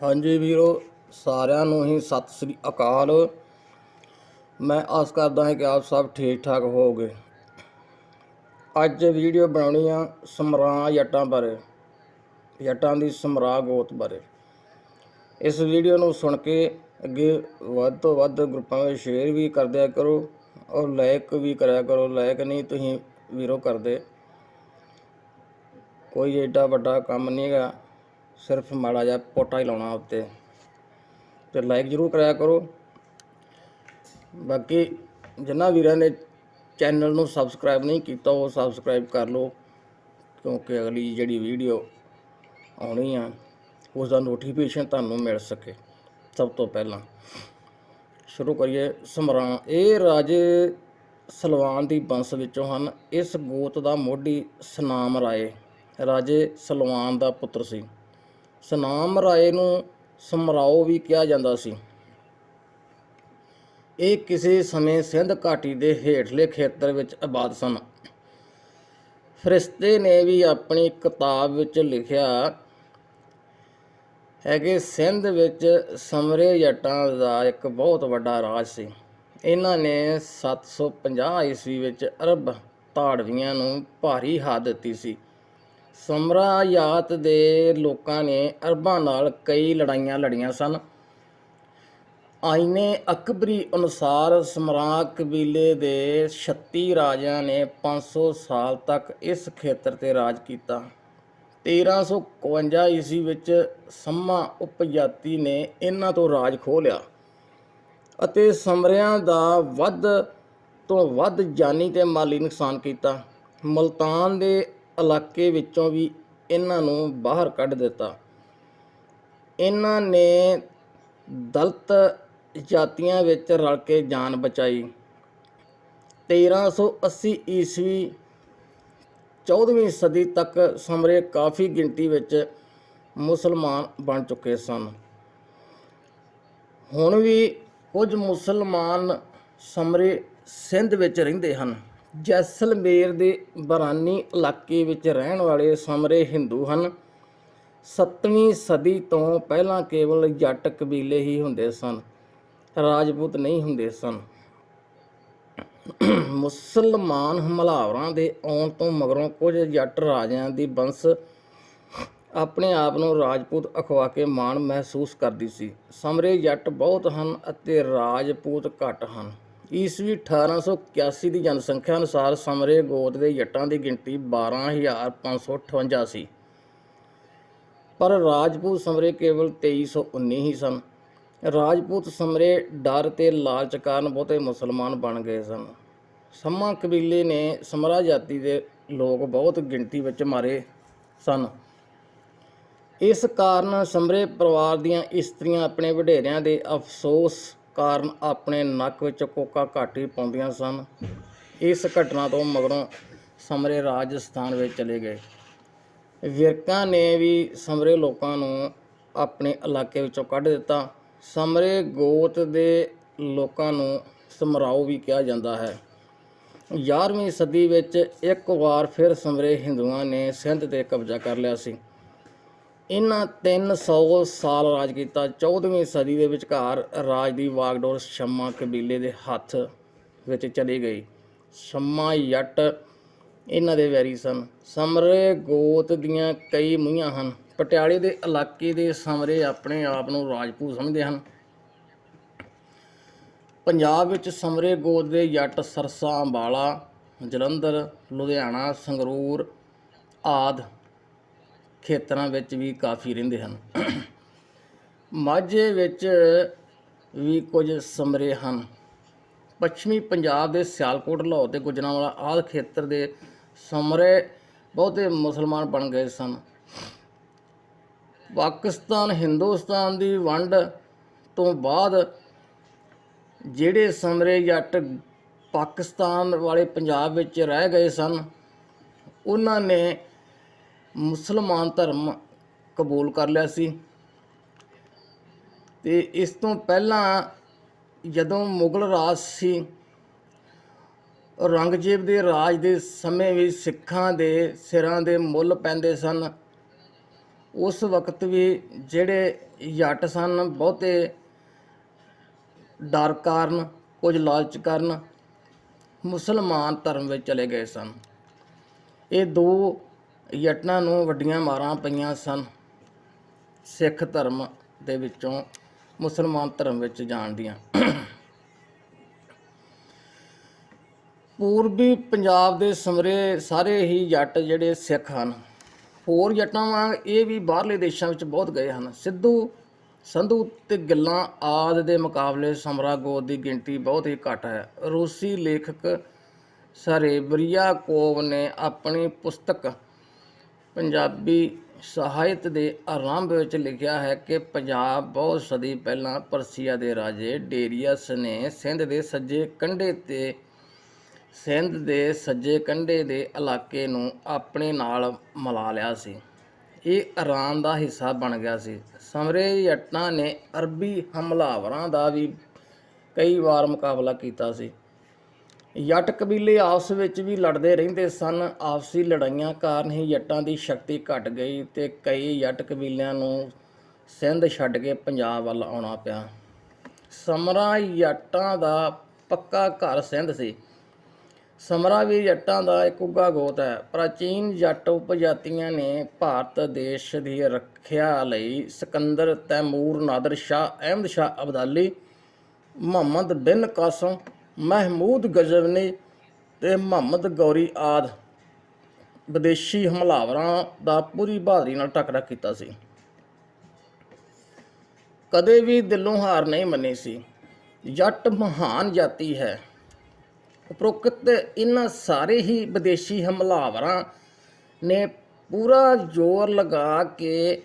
ਹਾਂਜੀ ਵੀਰੋ, ਸਾਰਿਆਂ ਨੂੰ ਹੀ ਸਤਿ ਸ੍ਰੀ ਅਕਾਲ। ਮੈਂ ਆਸ ਕਰਦਾ ਹਾਂ ਕਿ ਆਪ ਸਭ ਠੀਕ ਠਾਕ ਹੋਵੋਗੇ। ਅੱਜ ਵੀਡੀਓ ਬਣਾਉਣੀ ਆ ਸਮਰਾ ਜੱਟਾਂ ਬਾਰੇ, ਜੱਟਾਂ ਦੀ ਸਮਰਾ ਗੋਤ ਬਾਰੇ। ਇਸ ਵੀਡੀਓ ਨੂੰ ਸੁਣ ਕੇ ਅੱਗੇ ਵੱਧ ਤੋਂ ਵੱਧ ਗਰੁੱਪਾਂ ਵਿੱਚ ਸ਼ੇਅਰ ਵੀ ਕਰਦਿਆ ਕਰੋ ਔਰ ਲਾਈਕ ਵੀ ਕਰਿਆ ਕਰੋ। ਲਾਇਕ ਨਹੀਂ ਤੁਸੀਂ ਵੀਰੋ ਕਰਦੇ। ਕੋਈ ਏਡਾ ਵੱਡਾ ਕੰਮ ਨਹੀਂ ਹੈਗਾ। ਸਿਰਫ ਮਾੜਾ ਜਿਹਾ ਪੋਟਾ ਹੀ ਲਾਉਣਾ ਉੱਤੇ ਤੇ ਲਾਈਕ ਜ਼ਰੂਰ ਕਰਿਆ ਕਰੋ। ਬਾਕੀ ਜਿਨ੍ਹਾਂ ਵੀਰਾਂ ਨੇ ਚੈਨਲ ਨੂੰ ਸਬਸਕ੍ਰਾਈਬ ਨਹੀਂ ਕੀਤਾ, ਉਹ ਸਬਸਕ੍ਰਾਈਬ ਕਰ ਲਓ, ਕਿਉਂਕਿ ਅਗਲੀ ਜਿਹੜੀ ਵੀਡੀਓ ਆਉਣੀ ਆ ਉਸ ਦਾ ਨੋਟੀਫਿਕੇਸ਼ਨ ਤੁਹਾਨੂੰ ਮਿਲ ਸਕੇ ਸਭ ਤੋਂ ਪਹਿਲਾਂ। ਸ਼ੁਰੂ ਕਰੀਏ ਸਮਰਾਂ। ਇਹ ਰਾਜੇ ਸਲਵਾਨ ਦੀ ਬੰਸ ਵਿੱਚੋਂ ਹਨ। ਇਸ ਗੋਤ ਦਾ ਮੋਢੀ ਸਨਾਮ ਰਾਏ, ਰਾਜੇ ਸਲਵਾਨ ਦਾ ਪੁੱਤਰ ਸੀ। ਸਨਾਮ ਰਾਏ ਨੂੰ ਸਮਰਾਓ ਵੀ ਕਿਹਾ ਜਾਂਦਾ ਸੀ। ਇਹ ਕਿਸੇ ਸਮੇਂ ਸਿੰਧ ਘਾਟੀ ਦੇ ਹੇਠਲੇ ਖੇਤਰ ਵਿੱਚ ਆਬਾਦ ਸਨ। ਫਰਿਸ਼ਤੇ ਨੇ ਵੀ ਆਪਣੀ ਕਿਤਾਬ ਵਿੱਚ ਲਿਖਿਆ ਹੈ ਕਿ ਸਿੰਧ ਵਿੱਚ ਸਮਰੇ ਜੱਟਾਂ ਦਾ ਇੱਕ ਬਹੁਤ ਵੱਡਾ ਰਾਜ ਸੀ। ਇਹਨਾਂ ਨੇ 750 ਈਸਵੀ ਵਿੱਚ ਅਰਬ ਧਾੜਵੀਆਂ ਨੂੰ ਭਾਰੀ ਹਾਰ ਦਿੱਤੀ ਸੀ। ਸਮਰਾਯਾਤ ਦੇ ਲੋਕਾਂ ਨੇ ਅਰਬਾਂ ਨਾਲ ਕਈ ਲੜਾਈਆਂ ਲੜੀਆਂ ਸਨ। ਆਇਨੇ ਅਕਬਰੀ ਅਨੁਸਾਰ ਸਮਰਾ ਕਬੀਲੇ ਦੇ 36 ਰਾਜਿਆਂ ਨੇ 500 ਸਾਲ ਤੱਕ ਇਸ ਖੇਤਰ ਤੇ ਰਾਜ ਕੀਤਾ। 1351 ਈਸਵੀ ਵਿੱਚ ਸੰਮਾ ਉਪਜਾਤੀ ਨੇ ਇਹਨਾਂ ਤੋਂ ਰਾਜ ਖੋਹ ਲਿਆ ਅਤੇ ਸਮਰਿਆਂ ਦਾ ਵੱਧ ਤੋਂ ਵੱਧ ਜਾਨੀ ਤੇ ਮਾਲੀ ਨੁਕਸਾਨ ਕੀਤਾ। ਮਲਤਾਨ ਦੇ ਇਲਾਕੇ ਵਿੱਚੋਂ ਵੀ ਇਹਨਾਂ ਨੂੰ ਬਾਹਰ ਕੱਢ ਦਿੱਤਾ। ਇਹਨਾਂ ਨੇ ਦਲਤ ਜਾਤੀਆਂ ਵਿੱਚ ਰਲ ਕੇ ਜਾਨ ਬਚਾਈ। 1380 ਈਸਵੀ 14ਵੀਂ ਸਦੀ ਤੱਕ ਸਮਰੇ ਕਾਫੀ ਗਿਣਤੀ ਵਿੱਚ ਮੁਸਲਮਾਨ ਬਣ ਚੁੱਕੇ ਸਨ। ਹੁਣ ਵੀ ਕੁਝ ਮੁਸਲਮਾਨ ਸਮਰੇ ਸਿੰਧ ਵਿੱਚ ਰਹਿੰਦੇ ਹਨ। ਜੈਸਲਮੇਰ ਦੇ ਬਰਾਨੀ ਇਲਾਕੇ ਵਿੱਚ ਰਹਿਣ ਵਾਲੇ ਸਮਰੇ ਹਿੰਦੂ ਹਨ। 7ਵੀਂ ਸਦੀ ਤੋਂ ਪਹਿਲਾਂ ਕੇਵਲ ਜੱਟ ਕਬੀਲੇ ਹੀ ਹੁੰਦੇ ਸਨ, ਰਾਜਪੂਤ ਨਹੀਂ ਹੁੰਦੇ ਸਨ। ਮੁਸਲਮਾਨ ਹਮਲਾਵਰਾਂ ਦੇ ਆਉਣ ਤੋਂ ਮਗਰੋਂ ਕੁਝ ਜੱਟ ਰਾਜਿਆਂ ਦੀ ਬੰਸ ਆਪਣੇ ਆਪ ਨੂੰ ਰਾਜਪੂਤ ਅਖਵਾ ਕੇ ਮਾਣ ਮਹਿਸੂਸ ਕਰਦੀ ਸੀ। ਸਮਰੇ ਜੱਟ ਬਹੁਤ ਹਨ ਅਤੇ ਰਾਜਪੂਤ ਘੱਟ ਹਨ। ਈਸਵੀ 1881 ਦੀ ਜਨਸੰਖਿਆ ਅਨੁਸਾਰ ਸਮਰੇ ਗੋਤ ਦੇ ਜੱਟਾਂ ਦੀ ਗਿਣਤੀ 12558 ਸੀ ਪਰ ਰਾਜਪੂਤ ਸਮਰੇ ਕੇਵਲ 2319 ਹੀ ਸਨ। ਰਾਜਪੂਤ ਸਮਰੇ ਡਰ ਤੇ ਲਾਲਚ ਕਾਰਨ ਬਹੁਤੇ ਮੁਸਲਮਾਨ ਬਣ ਗਏ ਸਨ। ਸਮਾ ਕਬੀਲੇ ਨੇ ਸਮਰਾ ਜਾਤੀ ਦੇ ਲੋਕ ਬਹੁਤ ਗਿਣਤੀ ਵਿੱਚ ਮਾਰੇ ਸਨ। ਇਸ ਕਾਰਨ ਸਮਰੇ ਪਰਿਵਾਰ ਦੀਆਂ ਇਸਤਰੀਆਂ ਆਪਣੇ ਵਡੇਰਿਆਂ ਦੇ ਅਫਸੋਸ ਕਾਰਨ ਆਪਣੇ ਨੱਕ ਵਿੱਚ ਕੋਕਾ ਘਾਟੀ ਪਾਉਂਦੀਆਂ ਸਨ। ਇਸ ਘਟਨਾ ਤੋਂ ਮਗਰੋਂ ਸਮਰੇ ਰਾਜਸਥਾਨ ਵਿੱਚ ਚਲੇ ਗਏ। ਵਿਰਕਾਂ ਨੇ ਵੀ ਸਮਰੇ ਲੋਕਾਂ ਨੂੰ ਆਪਣੇ ਇਲਾਕੇ ਵਿੱਚੋਂ ਕੱਢ ਦਿੱਤਾ। ਸਮਰੇ ਗੋਤ ਦੇ ਲੋਕਾਂ ਨੂੰ ਸਮਰਾਓ ਵੀ ਕਿਹਾ ਜਾਂਦਾ ਹੈ। 11ਵੀਂ ਸਦੀ ਵਿੱਚ ਇੱਕ ਵਾਰ ਫਿਰ ਸਮਰੇ ਹਿੰਦੂਆਂ ਨੇ ਸਿੰਧ ਤੇ ਕਬਜ਼ਾ ਕਰ ਲਿਆ ਸੀ। ਇਹਨਾਂ 300 ਸਾਲ ਰਾਜ ਕੀਤਾ। 14ਵੀਂ ਸਦੀ ਦੇ ਵਿਚਕਾਰ ਰਾਜ ਦੀ ਵਾਗਡੋਰ ਸ਼ਮਾ ਕਬੀਲੇ ਦੇ ਹੱਥ ਵਿੱਚ ਚਲੀ ਗਈ। ਸ਼ਮਾ ਜੱਟ ਇਹਨਾਂ ਦੇ ਵੈਰੀ ਸਨ। ਸਮਰੇ ਗੋਤ ਦੀਆਂ ਕਈ ਮੂੰਹਾਂ ਹਨ। ਪਟਿਆਲੇ ਦੇ ਇਲਾਕੇ ਦੇ ਸਮਰੇ ਆਪਣੇ ਆਪ ਨੂੰ ਰਾਜਪੂਤ ਸਮਝਦੇ ਹਨ। ਪੰਜਾਬ ਵਿੱਚ ਸਮਰੇ ਗੋਤ ਦੇ ਜੱਟ ਸਰਸਾ, ਅੰਬਾਲਾ, ਜਲੰਧਰ, ਲੁਧਿਆਣਾ, ਸੰਗਰੂਰ ਆਦ ਖੇਤਰਾਂ ਵਿੱਚ ਵੀ ਕਾਫੀ ਰਹਿੰਦੇ ਹਨ। ਮਾਝੇ ਵਿੱਚ ਵੀ ਕੁਝ ਸਮਰੇ ਹਨ। ਪੱਛਮੀ ਪੰਜਾਬ ਦੇ ਸਿਆਲਕੋਟ, ਲਾਹੌਰ ਤੇ ਗੁਜਰਾਂਵਾਲਾ ਆਦਿ ਖੇਤਰ ਦੇ ਸਮਰੇ ਬਹੁਤੇ ਮੁਸਲਮਾਨ ਬਣ ਗਏ ਸਨ। ਪਾਕਿਸਤਾਨ, ਹਿੰਦੁਸਤਾਨ ਦੀ ਵੰਡ ਤੋਂ ਬਾਅਦ ਜਿਹੜੇ ਸਮਰੇ ਜੱਟ ਪਾਕਿਸਤਾਨ ਵਾਲੇ ਪੰਜਾਬ ਵਿੱਚ ਰਹਿ ਗਏ ਸਨ, ਉਹਨਾਂ ਨੇ ਮੁਸਲਮਾਨ ਧਰਮ ਕਬੂਲ ਕਰ ਲਿਆ ਸੀ। ਤੇ ਇਸ ਤੋਂ ਪਹਿਲਾਂ ਜਦੋਂ ਮੁਗਲ ਰਾਜ ਸੀ, ਔਰੰਗਜ਼ੇਬ ਦੇ ਰਾਜ ਦੇ ਸਮੇਂ ਵੀ ਸਿੱਖਾਂ ਦੇ ਸਿਰਾਂ ਦੇ ਮੁੱਲ ਪੈਂਦੇ ਸਨ। ਉਸ ਵਕਤ ਵੀ ਜਿਹੜੇ ਜੱਟ ਸਨ, ਬਹੁਤੇ ਡਰ ਕਾਰਨ, ਕੁਝ ਲਾਲਚ ਕਾਰਨ ਮੁਸਲਮਾਨ ਧਰਮ ਵਿੱਚ ਚਲੇ ਗਏ ਸਨ। ਇਹ ਦੋ ਜੱਟਾਂ ਨੂੰ ਵੱਡੀਆਂ ਮਾਰਾਂ ਪਈਆਂ ਸਨ। ਸਿੱਖ ਧਰਮ ਦੇ ਵਿੱਚੋਂ ਮੁਸਲਮਾਨ ਧਰਮ ਵਿੱਚ ਜਾਣ ਦੀਆਂ। ਪੂਰਬੀ ਪੰਜਾਬ ਦੇ ਸਮਰੇ ਸਾਰੇ ਹੀ ਜੱਟ ਜਿਹੜੇ ਸਿੱਖ ਹਨ। ਹੋਰ ਜੱਟਾਂ ਵਾਂਗ ਇਹ ਵੀ ਬਾਹਰਲੇ ਦੇਸ਼ਾਂ ਵਿੱਚ ਬਹੁਤ ਗਏ ਹਨ। ਸਿੱਧੂ, ਸੰਧੂ ਤੇ ਗੱਲਾਂ ਆਦ ਦੇ ਮੁਕਾਬਲੇ ਸਮਰਾ ਗੋਦ ਦੀ ਗਿਣਤੀ ਬਹੁਤ ਹੀ ਘੱਟ ਹੈ। ਰੂਸੀ ਲੇਖਕ ਸਰੇਬਰੀਆਕੋਵ ਨੇ ਆਪਣੀ ਪੁਸਤਕ ਪੰਜਾਬੀ ਸਾਹਿਤ ਦੇ ਆਰੰਭ ਵਿੱਚ ਲਿਖਿਆ ਹੈ ਕਿ ਪੰਜਾਬ ਬਹੁਤ ਸਦੀ ਪਹਿਲਾਂ ਪਰਸੀਆ ਦੇ ਰਾਜੇ ਡੇਰੀਅਸ ਨੇ ਸਿੰਧ ਦੇ ਸੱਜੇ ਕੰਢੇ ਤੇ, ਸਿੰਧ ਦੇ ਸੱਜੇ ਕੰਢੇ ਦੇ ਇਲਾਕੇ ਨੂੰ ਆਪਣੇ ਨਾਲ ਮਿਲਾ ਲਿਆ ਸੀ। ਇਹ ਇਰਾਨ ਦਾ ਹਿੱਸਾ ਬਣ ਗਿਆ ਸੀ। ਸਮਰੇ ਜੱਟਾਂ ਨੇ ਅਰਬੀ ਹਮਲਾਵਰਾਂ ਦਾ ਵੀ ਕਈ ਵਾਰ ਮੁਕਾਬਲਾ ਕੀਤਾ ਸੀ। ਜੱਟ ਕਬੀਲੇ ਆਪਸ ਵਿੱਚ ਵੀ ਲੜਦੇ ਰਹਿੰਦੇ ਸਨ। ਆਪਸੀ ਲੜਾਈਆਂ ਕਾਰਨ ਹੀ ਜੱਟਾਂ ਦੀ ਸ਼ਕਤੀ ਘਟ ਗਈ ਤੇ ਕਈ ਜੱਟ ਕਬੀਲਿਆਂ ਨੂੰ ਸਿੰਧ ਛੱਡ ਕੇ ਪੰਜਾਬ ਵੱਲ ਆਉਣਾ ਪਿਆ। ਸਮਰਾ ਜੱਟਾਂ ਦਾ ਪੱਕਾ ਘਰ ਸਿੰਧ ਸੀ। ਸਮਰਾ ਵੀ ਜੱਟਾਂ ਦਾ ਇੱਕ ਉੱਗਾ ਗੋਤ ਹੈ। ਪ੍ਰਾਚੀਨ ਜੱਟ ਉਪਜਾਤੀਆਂ ਨੇ ਭਾਰਤ ਦੇਸ਼ ਦੀ ਰੱਖਿਆ ਲਈ ਸਿਕੰਦਰ, ਤੈਮੂਰ, ਨਾਦਰ ਸ਼ਾਹ, ਅਹਿਮਦ ਸ਼ਾਹ, ਅਬਦਾਲੀ, ਮੁਹੰਮਦ ਬਿਨ ਕਾਸਮ ਮਹਿਮੂਦ ਗਜ਼ਵਨੀ ਤੇ ਮੁਹੰਮਦ ਗੌਰੀ ਆਦ ਵਿਦੇਸ਼ੀ ਹਮਲਾਵਰਾਂ ਦਾ ਪੂਰੀ ਬਹਾਦਰੀ ਨਾਲ ਟੱਕਰਾ ਕੀਤਾ ਸੀ। ਕਦੇ ਵੀ ਦਿਲੋਂ ਹਾਰ ਨਹੀਂ ਮੰਨੀ ਸੀ। ਜੱਟ ਮਹਾਨ ਜਾਤੀ ਹੈ। ਉਪਰੋਕਤ ਇਹਨਾਂ ਸਾਰੇ ਹੀ ਵਿਦੇਸ਼ੀ ਹਮਲਾਵਰਾਂ ਨੇ ਪੂਰਾ ਜ਼ੋਰ ਲਗਾ ਕੇ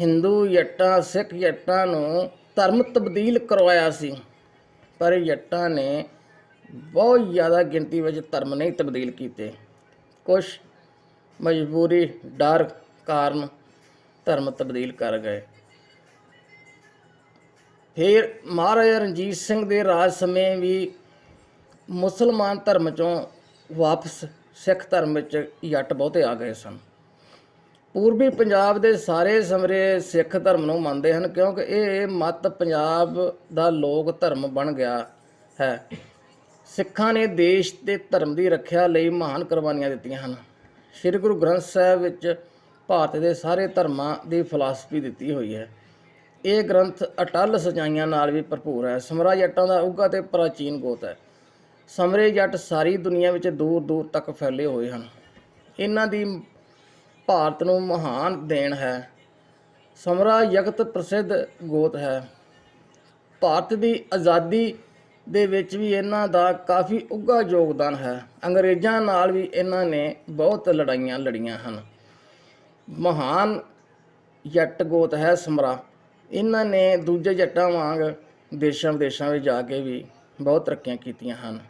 ਹਿੰਦੂ ਜੱਟਾਂ, ਸਿੱਖ ਜੱਟਾਂ ਨੂੰ ਧਰਮ ਤਬਦੀਲ ਕਰਵਾਇਆ ਸੀ। ਪਰ ਜੱਟਾਂ ਨੇ ਬਹੁਤ ਜ਼ਿਆਦਾ ਗਿਣਤੀ ਵਿੱਚ ਧਰਮ ਨਹੀਂ ਤਬਦੀਲ ਕੀਤੇ। ਕੁਝ ਮਜਬੂਰੀ, ਡਰ ਕਾਰਨ ਧਰਮ ਤਬਦੀਲ ਕਰ ਗਏ। ਫਿਰ ਮਹਾਰਾਜਾ ਰਣਜੀਤ ਸਿੰਘ ਦੇ ਰਾਜ ਸਮੇਂ ਵੀ ਮੁਸਲਮਾਨ ਧਰਮ ਚੋਂ ਵਾਪਸ ਸਿੱਖ ਧਰਮ ਵਿੱਚ ਜੱਟ ਬਹੁਤੇ ਆ ਗਏ ਸਨ। ਪੂਰਬੀ ਪੰਜਾਬ ਦੇ ਸਾਰੇ ਸਮਰੇ ਸਿੱਖ ਧਰਮ ਨੂੰ ਮੰਨਦੇ ਹਨ ਕਿਉਂਕਿ ਇਹ ਮਤ ਪੰਜਾਬ ਦਾ ਲੋਕ ਧਰਮ ਬਣ ਗਿਆ ਹੈ। ਸਿੱਖਾਂ ਨੇ ਦੇਸ਼ ਤੇ ਧਰਮ ਦੀ ਰੱਖਿਆ ਲਈ ਮਹਾਨ ਕੁਰਬਾਨੀਆਂ ਦਿੱਤੀਆਂ ਹਨ। ਸ੍ਰੀ ਗੁਰੂ ਗ੍ਰੰਥ ਸਾਹਿਬ ਵਿੱਚ ਭਾਰਤ ਦੇ ਸਾਰੇ ਧਰਮਾਂ ਦੀ ਫਿਲਾਸਫੀ ਦਿੱਤੀ ਹੋਈ ਹੈ। ਇਹ ਗ੍ਰੰਥ ਅਟਲ ਸਚਾਈਆਂ ਨਾਲ ਵੀ ਭਰਪੂਰ ਹੈ। ਸਮਰਾ ਜੱਟਾਂ ਦਾ ਉੱਘਾ ਤੇ ਪ੍ਰਾਚੀਨ ਗੋਤ ਹੈ। ਸਮਰੇ ਜੱਟ ਸਾਰੀ ਦੁਨੀਆ ਵਿੱਚ ਦੂਰ ਦੂਰ ਤੱਕ ਫੈਲੇ ਹੋਏ ਹਨ। ਇਹਨਾਂ ਦੀ ਭਾਰਤ ਨੂੰ ਮਹਾਨ ਦੇਣ ਹੈ। ਸਮਰਾ ਜਗਤ ਪ੍ਰਸਿੱਧ ਗੋਤ ਹੈ। ਭਾਰਤ ਦੀ ਆਜ਼ਾਦੀ ਦੇ ਵਿੱਚ ਵੀ ਇਹਨਾਂ ਦਾ ਕਾਫੀ ਉੱਘਾ ਯੋਗਦਾਨ ਹੈ। ਅੰਗਰੇਜ਼ਾਂ ਨਾਲ ਵੀ ਇਹਨਾਂ ਨੇ ਬਹੁਤ ਲੜਾਈਆਂ ਲੜੀਆਂ ਹਨ। ਮਹਾਨ ਜੱਟ ਗੋਤ ਹੈ ਸਮਰਾ। ਇਹਨਾਂ ਨੇ ਦੂਜੇ ਜੱਟਾਂ ਵਾਂਗ ਦੇਸ਼ਾਂ ਵਿਦੇਸ਼ਾਂ ਵਿੱਚ ਜਾ ਕੇ ਵੀ ਬਹੁਤ ਤਰੱਕੀਆਂ ਕੀਤੀਆਂ ਹਨ।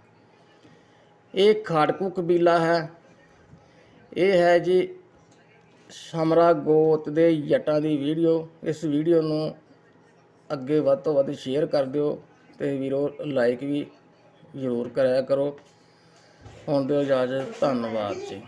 ਇਹ ਖਾੜਕੂ ਕਬੀਲਾ ਹੈ। ਇਹ ਹੈ ਜੀ ਸਮਰਾ ਗੋਤ ਦੇ ਜੱਟਾਂ ਦੀ ਵੀਡੀਓ। ਇਸ ਵੀਡੀਓ ਨੂੰ ਅੱਗੇ ਵੱਧ ਤੋਂ ਵੱਧ ਸ਼ੇਅਰ ਕਰ ਦਿਓ ਤੇ ਵੀਰੋ ਲਾਈਕ ਵੀ ਜ਼ਰੂਰ ਕਰਿਆ ਕਰੋ। ਹੁਣ ਦਿਓ ਇਜਾਜ਼ਤ, ਧੰਨਵਾਦ ਜੀ।